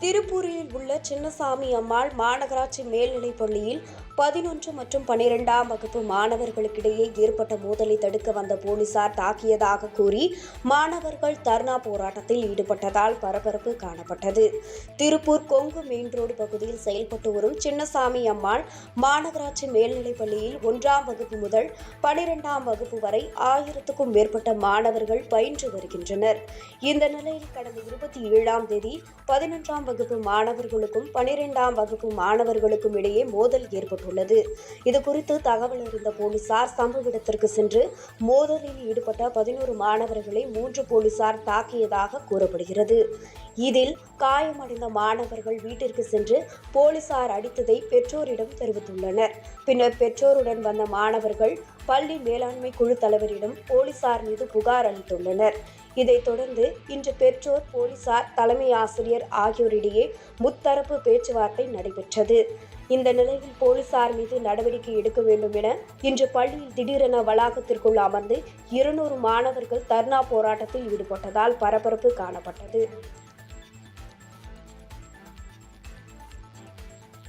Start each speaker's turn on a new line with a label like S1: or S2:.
S1: திருப்பூரில் உள்ள சின்னசாமி அம்மாள் மாநகராட்சி மேல்நிலைப் பள்ளியில் பதினொன்று மற்றும் பனிரெண்டாம் வகுப்பு மாணவர்களுக்கிடையே ஏற்பட்ட மோதலை தடுக்க வந்த போலீசார் தாக்கியதாக கூறி மாணவர்கள் தர்ணா போராட்டத்தில் ஈடுபட்டதால் பரபரப்பு காணப்பட்டது. திருப்பூர் கொங்கு மெயின் ரோடு பகுதியில் செயல்பட்டு வரும் சின்னசாமி அம்மாள் மாநகராட்சி மேல்நிலைப் பள்ளியில் ஒன்றாம் வகுப்பு முதல் பனிரெண்டாம் வகுப்பு வரை ஆயிரத்துக்கும் மேற்பட்ட மாணவர்கள் பயின்று வருகின்றனர். இந்த நிலையில் கடந்த இருபத்தி ஏழாம் தேதி பதினொன்றாம் வகுப்பு மாணவர்களுக்கும் பனிரெண்டாம் வகுப்பு மாணவர்களுக்கும் இடையே மோதல் ஏற்பட்டுள்ளது. இதுகுறித்து தகவல் அறிந்த போலீசார் சம்பவ இடத்திற்கு சென்று மோதலில் ஈடுபட்ட பதினோரு மாணவர்களை மூன்று போலீசார் தாக்கியதாக கூறப்படுகிறது. இதில் காயமடைந்த மாணவர்கள் வீட்டிற்கு சென்று போலீசார் அடித்ததை பெற்றோரிடம் தெரிவித்துள்ளனர். பின்னர் பெற்றோருடன் வந்த மாணவர்கள் பள்ளி மேலாண்மை குழு தலைவரிடம் போலீசார் மீது புகார் அளித்துள்ளனர். இதைத் தொடர்ந்து இன்று பெற்றோர் போலீசார் தலைமை ஆசிரியர் ஆகியோரிடையே முத்தரப்பு பேச்சுவார்த்தை நடைபெற்றது. இந்த நிலையில் போலீசார் மீது நடவடிக்கை எடுக்க வேண்டும் என இன்று பள்ளியில் திடீரென வளாகத்திற்குள் அமர்ந்து இருநூறு மாணவர்கள் தர்ணா போராட்டத்தில் ஈடுபட்டதால் பரபரப்பு காணப்பட்டது.